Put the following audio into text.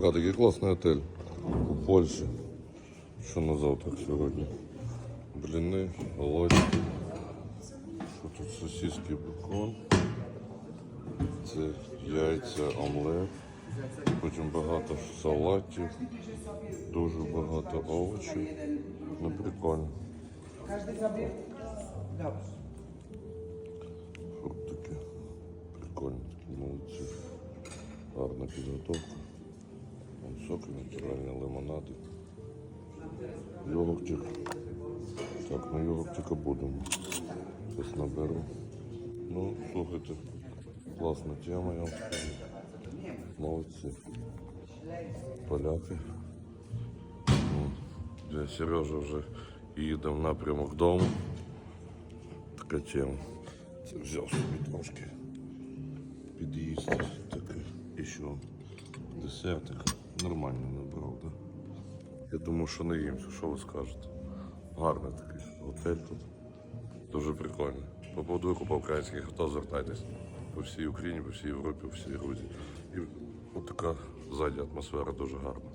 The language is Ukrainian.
Брат, який класний отель у Польщі. Що на завтрак сьогодні? Бліни, голодні. Що тут сосиски, бекон. Це яйця, омлет. Потім багато салатів, дуже багато овочів. Ну прикольно. Фруктики. Прикольно, молодці. Гарна підготовка. Соки, натуральні лимонади. Йогуртик. Так, на йогуртика будемо. Зараз наберу. Ну, слухайте, класна тема, я вам скажу. Молодці. Поляки. Ну, Сережа вже їде в напрямок дому. Така тема. Це взяв собі трошки під'їсти. Таке. І що? Десертик. Нормально набрав, так? Да? Я думаю, що не їмся, що ви скажете? Гарний такий готель тут. Дуже прикольно. По поводу по українських авто звертайтесь. По всій Україні, по всій Європі, по всій Грузії. І от така ззаді атмосфера дуже гарна.